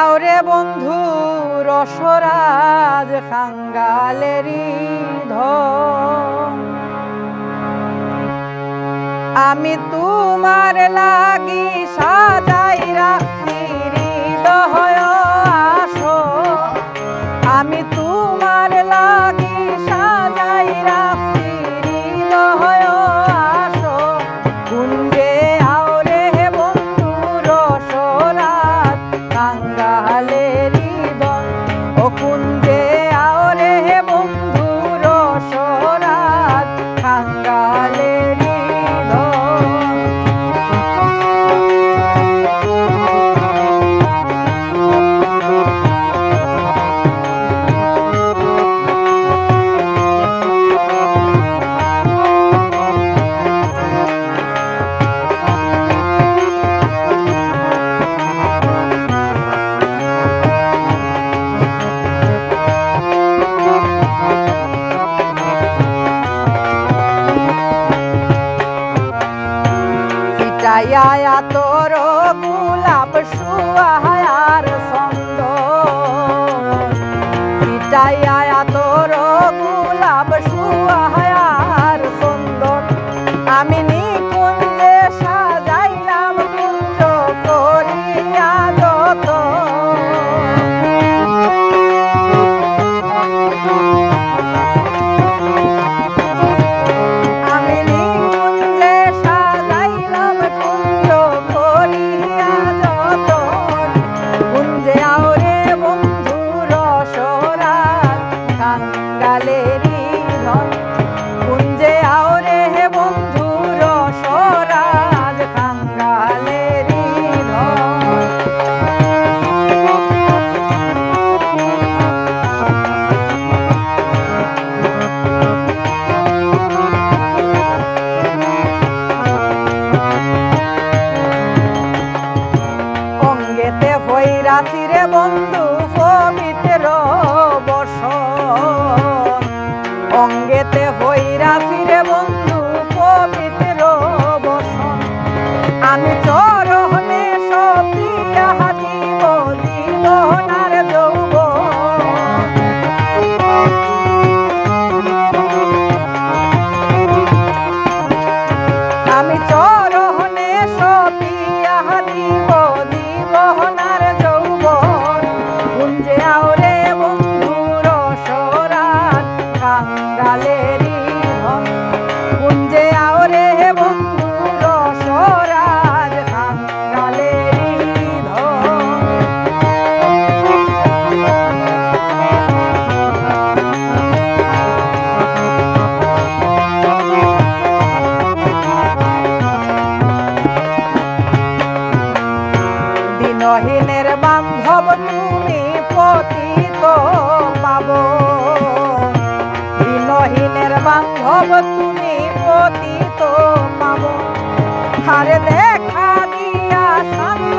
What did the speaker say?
যাও বন্ধু রসরাজ খাঙ্গালেরি ধ আমি তোমার লাগি সাজাইরা কালের দল অকুন আসিরে বন্ধু পবিত্র বসন। অঙ্গেতে হইরাসিরে বন্ধু পবিত্র বসন। আমি চল নহিনের বান্ধব তুমি পতিত পাব। নহিনের বান্ধব তুমি পতিত পাব। আরে দেখা দিয়া শান্ত